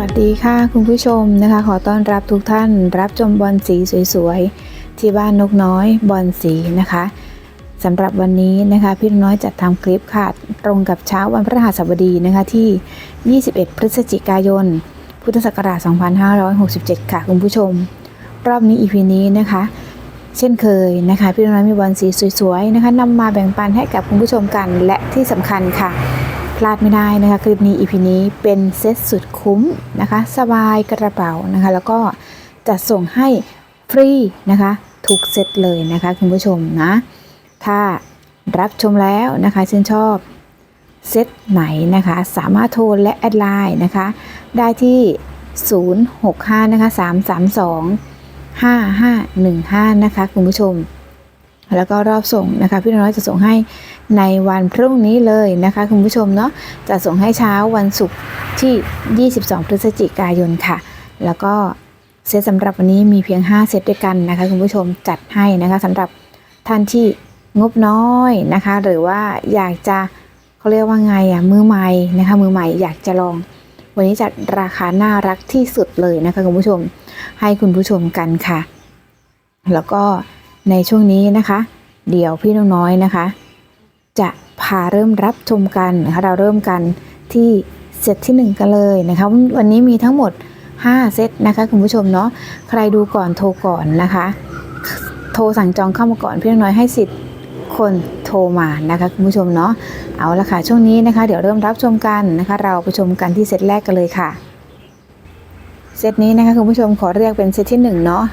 วัสดีค่ะคุณผู้ชมนะคะ ขอต้อนรับทุกท่าน รับชมบอลสีสวยๆ ที่บ้านนกน้อยบอลสีนะคะสำหรับวันนี้นะคะพี่น้อยจัดทำคลิปค่ะ ตรงกับเช้าวันพฤหัสบดีนะคะที่ 21 พฤศจิกายน พุทธศักราช 2567 ค่ะคุณผู้ชม รอบนี้ EP นี้นะคะ เช่นเคยนะคะพี่น้อยมีบอลสีสวยๆนะคะนำมาแบ่งปันให้กับคุณผู้ชมกันและที่สำคัญค่ะ พลาดไม่ได้นะคะ คลิปนี้ EP นี้เป็นเซตสุดคุ้มนะคะ สบายกระเป๋านะคะ แล้วก็จะส่งให้ฟรีนะคะทุกเซตเลยนะคะคุณผู้ชมนะ ถ้ารับชมแล้วนะคะชื่นชอบเซตไหนนะคะสามารถโทรและแอดไลน์นะคะได้ที่ 065นะคะ332 5515 นะคะคุณผู้ชม แล้วก็รอบส่งนะคะพี่น้อยจะส่งให้ ในวันพรุ่งนี้เลยนะคะคุณผู้ชมเนาะจะส่งให้เช้าวันศุกร์ที่ 22 พฤศจิกายนค่ะ แล้วก็เซตสำหรับวันนี้มีเพียง 5 เซตด้วยกันนะคะคุณผู้ชมจัดให้นะคะสำหรับท่านที่งบน้อยนะคะ หรือว่าอยากจะเขาเรียกว่าไงอะมือใหม่นะคะ มือใหม่อยากจะลอง วันนี้จัดราคาน่ารักที่สุดเลยนะคะคุณผู้ชมให้คุณผู้ชมกันค่ะ แล้วก็ในช่วงนี้นะคะ เดี๋ยวพี่น้องน้อยนะคะ จะพาเริ่มรับชมกันนะคะเราเริ่มกันที่เซตที่ 1 กันเลยนะคะวันนี้มีทั้งหมด 5 เซตนะคะคุณผู้ชมเนาะใครดูก่อนโทรก่อนนะคะ โทรสั่งจองเข้ามาก่อนเพี่น้องน้อยให้สิทธิ์คนโทรมานะคะคุณผู้ชมเนาะเอาละค่ะช่วงนี้นะคะ เดี๋ยวเริ่มรับชมกันนะคะ เราไปชมกันที่เซตแรกกันเลยค่ะเซตนี้นะคะคุณผู้ชมขอเรียกเป็นเซตที่1เนาะ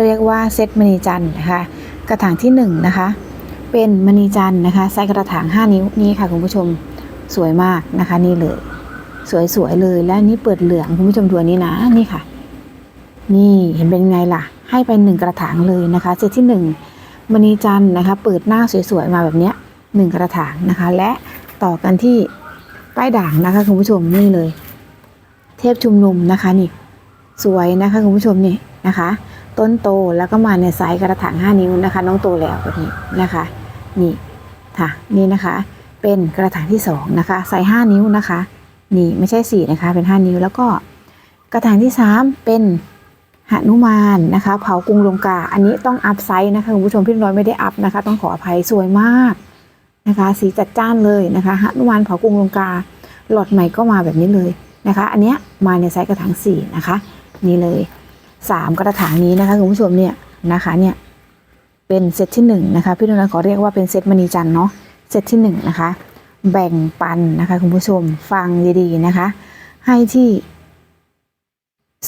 เรียกว่าเซตมณีจันทร์นะคะกระถางที่1นะคะ เป็นมณีจันทร์นะคะไส์กระถาง 5 นิ้วนี่ค่ะคุณผู้ชมสวยมากนะคะนี่เลย สวยๆเลยและนี่เปิดเหลืองคุณผู้ชมดูนี้นะนี่ค่ะ นี่เห็นเป็นไงล่ะ ให้ไปหนึ่งกระถางเลยนะคะเซตที่หนึ่งมณีจันทร์นะคะ เปิดหน้าสวยๆมาแบบเนี้ยหนึ่งกระถางนะคะ และต่อกันที่ป้ายด่างนะคะคุณผู้ชมนี่เลย เทพชุมนุมนะคะนี่ สวยนะคะคุณผู้ชมนี่นะคะ ต้นโตแล้วก็มาในไซส์กระถาง 5 นิ้วนะคะ น้องโตแล้วแบบนี้นะคะ นี่ค่ะนี่นะคะเป็นกระถางที่2นะคะไซส์5นิ้วนะคะนี่ไม่ใช่4นะคะเป็น 5 นิ้วแล้วก็กระถางที่ 3 เป็นหนุมานนะคะเผากรุงลงกา อันนี้ต้องอัพไซส์นะคะคุณผู้ชมพี่น้อยไม่ได้อัพนะคะ ต้องขออภัยสวยมากนะคะ สีจัดจ้านเลยนะคะหนุมานเผากรุงลงกาหลอดใหม่ก็มาแบบนี้เลยนะคะ อันเนี้ยมาในไซส์กระถาง4นะคะนี่เลยสามกระถางนี้นะคะคุณผู้ชมเนี่ยนะคะเนี่ย เป็นเซตที่หนึ่งนะคะพี่นุ้ยขอเรียกว่าเป็นเซตมณีจันเนาะเซตที่หนึ่งนะคะแบ่งปันนะคะคุณผู้ชมฟังดีๆนะคะ ให้ที่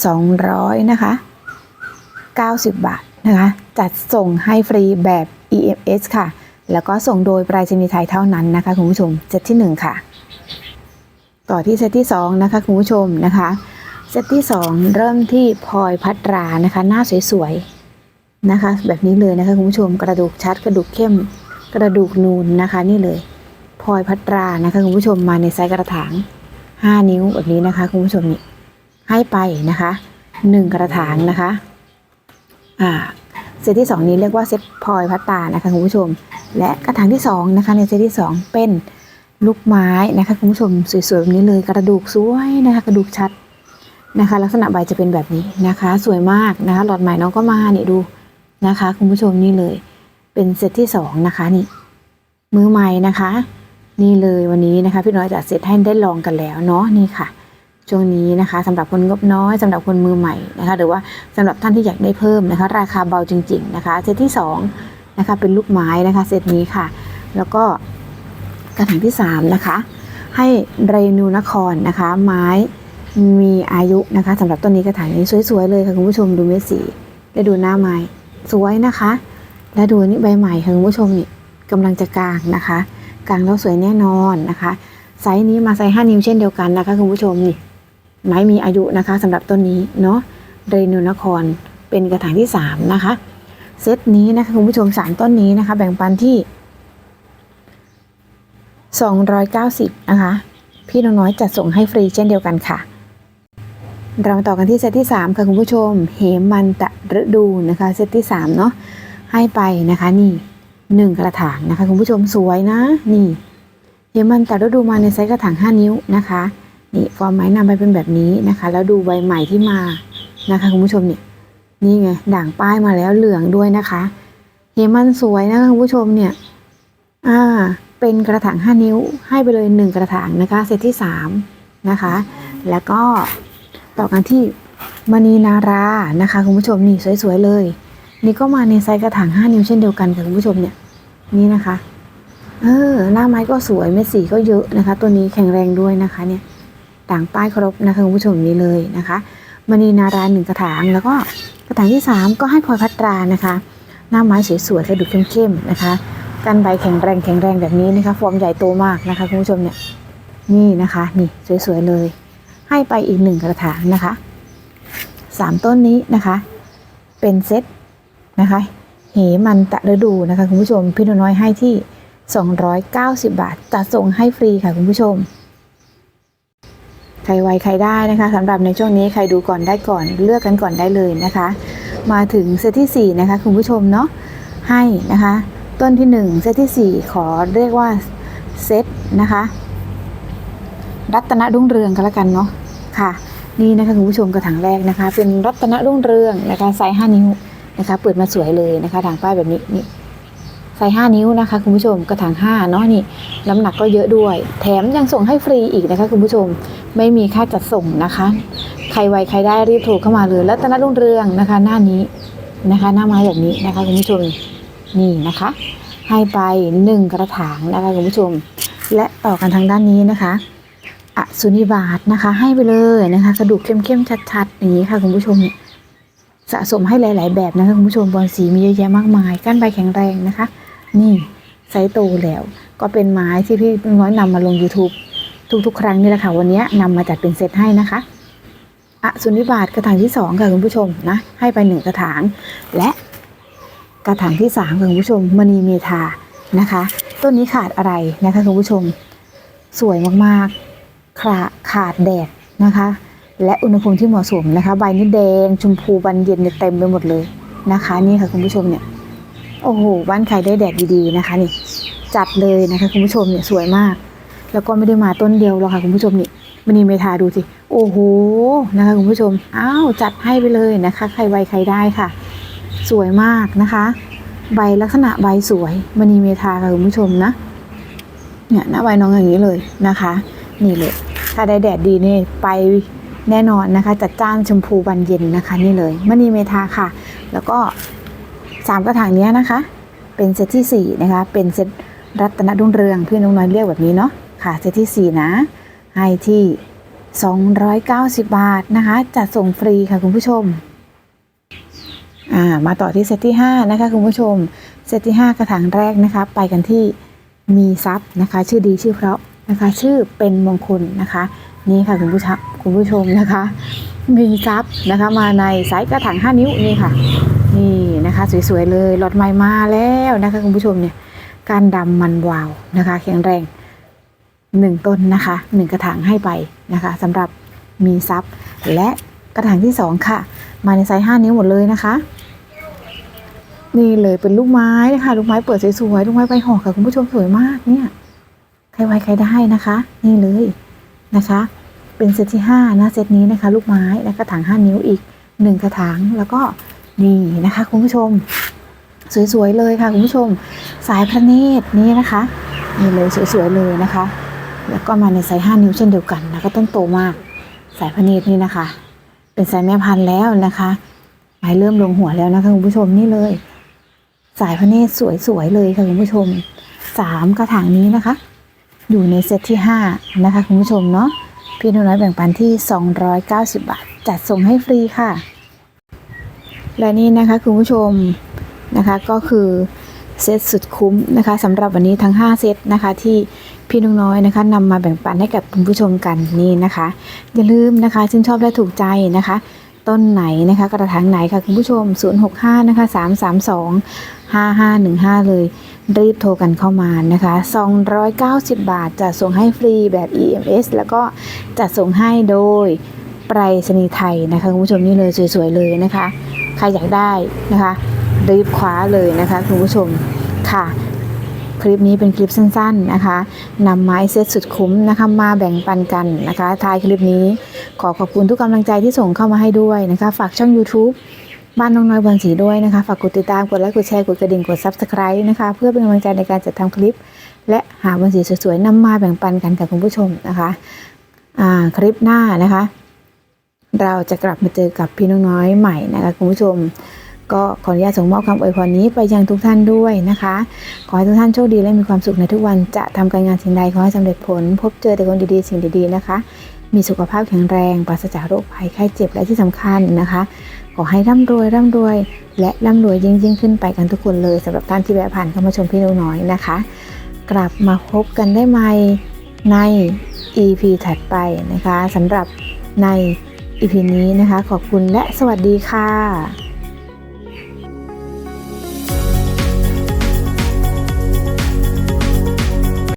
สองร้อยนะคะเก้าสิบบาทนะคะจัดส่งให้ฟรีแบบ EMS ค่ะ แล้วก็ส่งโดยไปรษณีย์ไทยเท่านั้นนะคะคุณผู้ชมเซตที่หนึ่งค่ะ ต่อที่เซตที่สองนะคะคุณผู้ชมนะคะเซตที่ 2 เริ่มที่พลอยพัตรานะคะ หน้าสวยๆ นะคะ แบบนี้เลยนะคะคุณผู้ชมกระดูกชัดกระดูกเข้มกระดูกนูนนะคะ นี่เลยพลอยพัตรานะคะคุณผู้ชมมาในไซส์กระถาง 5 นิ้วแบบนี้นะคะคุณผู้ชมนี่ให้ไปนะคะ1กระถางนะคะอ่าเซตที่ 2 นี้เรียกว่าเซตพลอยพัตรานะคะคุณผู้ชม และกระถางที่2นะคะในเซตที่ 2 เป็นลูกไม้นะคะคุณผู้ชมสวยๆแบบนี้เลยกระดูกสวยนะคะกระดูกชัดนะคะ ลักษณะใบจะเป็นแบบนี้นะคะ สวยมากนะคะหลอดใหม่น้องก็มาเนี่ยดู นะคะ คุณผู้ชมนี่เลย เป็นเซตที่สองนะคะนี่มือใหม่นะคะ นี่เลยวันนี้นะคะ พี่น้อยจัดเซตให้ได้ลองกันแล้วเนาะนี่ค่ะ ช่วงนี้นะคะสำหรับคนงบน้อยสำหรับคนมือใหม่นะคะ หรือว่าสำหรับท่านที่อยากได้เพิ่มนะคะ ราคาเบาจริง ๆ นะคะเซตที่สองนะคะเป็นลูกไม้นะคะเซตนี้ค่ะ แล้วก็กระถางที่สามนะคะให้เรนูนครนะคะ ไม้มีอายุนะคะสำหรับต้นนี้กระถางนี้สวยๆเลยค่ะคุณผู้ชมดูเม็ดสีและดูหน้าไม้ สวยนะคะ และดูนี่ใบใหม่ค่ะคุณผู้ชมนี่กำลังจะกลางนะคะ กลางแล้วสวยแน่นอนนะคะ ไซส์นี้มาไซส์5นิ้วเช่นเดียวกันนะคะคุณผู้ชมนี่ไม้มีอายุนะคะสำหรับต้นนี้เนาะเรนูนครเป็นกระถางที่ 3 นะคะ เซตนี้นะคะคุณผู้ชมสามต้นนี้นะคะ แบ่งปันที่ 290 นะคะ พี่น้องน้อยจัดส่งให้ฟรีเช่นเดียวกันค่ะ เรามาต่อกันที่เซตที่ 3 ค่ะคุณผู้ชม เหมันตะฤดูนะคะเซตที่3เนาะให้ไปนะคะนี่ 1 กระถางนะคะคุณผู้ชมสวยนะ นี่ เหมันตะฤดูมาในไซส์กระถาง 5 นิ้วนะคะนี่ฟอร์มไม้นำไปเป็นแบบนี้นะคะ แล้วดูใบใหม่ที่มานะคะคุณผู้ชมเนี่ยนี่ไงด่างป้ายมาแล้วเหลืองด้วยนะคะเฮมันสวยนะคะคุณผู้ชมเนี่ยอ่าเป็นกระถาง 5 นิ้วให้ไปเลย 1 กระถางนะคะเซตที่3นะคะ แล้วก็ ต่อกันที่มณีนารานะคะคุณผู้ชมนี่สวยๆเลย นี่ก็มาในไซส์กระถาง5นิ้วเช่นเดียวกันค่ะคุณผู้ชมเนี่ยนี่นะคะ เออหน้าไม้ก็สวยเม็ดสีก็เยอะนะคะ ตัวนี้แข็งแรงด้วยนะคะเนี่ยต่างป้ายครบนะคะคุณผู้ชมนี้เลยนะคะมณีนาราหนึ่งกระถางแล้วก็กระถางที่ 3 ก็ให้พลอยพัตรานะคะ หน้าไม้สวยๆกระดูกเข้มๆนะคะกันใบแข็งแรงแข็งแรงแบบนี้นะคะฟอร์มใหญ่โตมากนะคะคุณผู้ชมเนี่ยนี่นะคะ นี่สวยๆเลย ให้ไปอีกหนึ่งกระถางนะคะสามต้นนี้นะคะ เป็นเซตนะคะเหมันตะฤดูนะคะคุณผู้ชมพี่นน้อยให้ที่ 290 บาทจัดส่งให้ฟรีค่ะคุณผู้ชม ใครไวใครได้นะคะสำหรับในช่วงนี้ใครดูก่อนได้ก่อนเลือกกันก่อนได้เลยนะคะ มาถึงเซตที่ 4 นะคะคุณผู้ชมเนาะให้นะคะ ต้นที่ 1 เซตที่ 4 ขอเรียกว่าเซตนะคะ รัตนรุ่งเรืองกันละกันเนาะค่ะ นี่นะคะคุณผู้ชมกระถางแรกนะคะ เป็นรัตนรุ่งเรืองนะคะไซส์5นิ้วนะคะ เปิดมาสวยเลยนะคะถางป้ายแบบนี้นี่ไซส์5นิ้วนะคะคุณผู้ชมกระถาง5เนาะนี่น้ำหนักก็เยอะด้วย แถมยังส่งให้ฟรีอีกนะคะคุณผู้ชมไม่มีค่าจัดส่งนะคะ ใครไวใครได้รีบโทรเข้ามาเลยรัตนรุ่งเรืองนะคะ หน้านี้นะคะ หน้าไม้แบบนี้นะคะคุณผู้ชมนี่นะคะ ให้ไปหนึ่งกระถางนะคะคุณผู้ชม และต่อกันทางด้านนี้นะคะ อสุนิบาตนะคะ ให้ไปเลยนะคะ กระดูกเข้มๆชัดๆ อย่างนี้ค่ะคุณผู้ชมสะสมให้หลาย ๆ แบบนะคะคุณผู้ชมบอลสีมีเยอะแยะมากมาย ก้านใบแข็งแรงนะคะ นี่ไซส์โตแล้ว ก็เป็นไม้ที่พี่น้อยนำมาลง YouTube ทุก ๆ ครั้งนี่แหละค่ะ วันนี้นำมาจัดเป็นเซตให้นะคะอสุนิบาตกระถางที่สองค่ะคุณผู้ชมนะให้ไปหนึ่งกระถาง และกระถางที่สามค่ะคุณผู้ชมมณีเมธานะคะ ต้นนี้ขาดอะไรนะคะคุณผู้ชม สวยมากๆ ขาขาดแดดนะคะ และอุณหภูมิที่เหมาะสมนะคะ ใบนี่แดงชมพูบานเย็นเต็มไปหมดเลยนะคะ นี่ค่ะคุณผู้ชมเนี่ยโอ้โหบ้านใครได้แดดดีๆนะคะนี่จัดเลยนะคะคุณผู้ชมเนี่ยสวยมาก แล้วก็ไม่ได้มาต้นเดียวหรอกค่ะคุณผู้ชมนี่มณีเมทาดูสิโอ้โหนะคะคุณผู้ชมอ้าวจัดให้ไปเลยนะคะ ใครไวใครได้ค่ะ สวยมากนะคะ ใบลักษณะใบสวยมณีเมทาค่ะคุณผู้ชมนะเนี่ยหน้าใบน้องอย่างนี้เลยนะคะ นี่เลย ถ้าได้แดดดีนี่ไปแน่นอนนะคะ จัดจ้านชมพูบานเย็นนะคะ นี่เลยมณีเมทาค่ะ แล้วก็สามกระถางนี้นะคะ เป็นเซตที่สี่นะคะเป็นเซตรัตนรุ่งเรืองเพี่อนน้องน้อยเรียกแบบนี้เนาะค่ะเซตที่สี่นะให้ที่ 290 บาทนะคะ จัดส่งฟรีค่ะคุณผู้ชมอ่ามาต่อที่เซตที่5นะคะคุณผู้ชมเซตที่ 5 กระถางแรกนะคะ ไปกันที่มีทรัพย์นะคะ ชื่อดีชื่อเพราะ นะคะ ชื่อเป็นมงคลนะคะ นี่ค่ะคุณผู้ชมคุณผู้ชมนะคะ มีทรัพย์นะคะมาในไซส์กระถาง5นิ้วนี่ค่ะ นี่นะคะ สวยๆเลยหลอดใหม่มาแล้วนะคะคุณผู้ชมเนี่ยการดำมันวาวนะคะแข็งแรงหนึ่งต้นนะคะหนึ่งกระถางให้ไปนะคะสำหรับมีซับและกระถางที่สองค่ะ มาในไซส์ห้านิ้วหมดเลยนะคะนี่เลยเป็นลูกไม้นะคะลูกไม้เปิดสวยๆลูกไม้ใบห่อค่ะคุณผู้ชมสวยมากเนี่ย ใครไวใครได้นะคะ นี่เลยนะคะ เป็นเซตที่ห้านะเซตนี้นะคะลูกไม้และกระถางห้านิ้วอีกหนึ่งกระถางแล้วก็นี่นะคะ คุณผู้ชม สวยๆเลยค่ะคุณผู้ชม สายพระเนตรนี่นะคะนี่เลยสวยๆเลยนะคะ แล้วก็มาในไซส์5นิ้วเช่นเดียวกันแล้วก็ต้นโตมาก สายพระเนตรนี่นะคะ เป็นสายแม่พันธุ์แล้วนะคะไม้เริ่มลงหัวแล้วนะคะคุณผู้ชมนี่เลย สายพระเนตรสวยๆเลยค่ะคุณผู้ชมสามกระถางนี้นะคะ อยู่ในเซตที่ห้านะคะคุณผู้ชมเนาะพี่น้อยแบ่งปันที่ 290 บาท จัดส่งให้ฟรีค่ะ และนี่นะคะคุณผู้ชมนะคะก็คือเซตสุดคุ้มนะคะสำหรับวันนี้ทั้ง 5 เซตนะคะที่พี่น้องน้อยนะคะนำมาแบ่งปันให้กับคุณผู้ชมกันนี่นะคะ อย่าลืมนะคะชื่นชอบและถูกใจนะคะ ต้นไหนนะคะกระถางไหนค่ะคุณผู้ชม 065นะคะ332 5515 เลย รีบโทรกันเข้ามานะคะ 290 บาทจะส่งให้ฟรีแบบ EMS แล้วก็จะส่งให้โดยไปรษณีย์ไทยนะคะคุณผู้ชมนี่เลยสวยๆเลยนะคะ ใครอยากได้นะคะ รีบคว้าเลยนะคะคุณผู้ชมค่ะเพลิปนี้เป็นคลิปสั้นๆนะคะนำไม้เซตสุดคุ้มนะคะมาแบ่งปันกันนะคะท้ายคลิปนี้ ขอขอบคุณทุกกำลังใจที่ส่งเข้ามาให้ด้วยนะคะ ฝากช่อง YouTube บ้านน้องน้อยบอลสีด้วยนะคะ ฝากกดติดตาม กดไลค์ กดแชร์ กดกระดิ่ง กด Subscribe นะคะ เพื่อเป็นกำลังใจในการจัดทำคลิป และหาบอลสีสวยๆนำมาแบ่งปันกันกับคุณผู้ชมนะคะอ่าคลิปหน้านะคะ เราจะกลับมาเจอกับพี่น้องน้อยใหม่นะคะคุณผู้ชม ก็ขออนุญาตส่งมอบคำอวยพรนี้ไปยังทุกท่านด้วยนะคะ ขอให้ทุกท่านโชคดีและมีความสุขในทุกวันจะทำการงานสิ่งใดขอให้สำเร็จผล พบเจอแต่คนดีๆสิ่งดีๆนะคะ มีสุขภาพแข็งแรงปราศจากโรคภัยไข้เจ็บและที่สำคัญนะคะ ขอให้ร่ำรวยร่ำรวย และร่ำรวยยิ่งยิ่งขึ้นไปกันทุกคนเลยสำหรับท่านที่แวะผ่านเข้ามาชมพี่น้องน้อยนะคะ กลับมาพบกันได้ใหม่ใน EP ถัดไปนะคะสำหรับใน EP นี้นะคะ ขอบคุณและสวัสดีค่ะ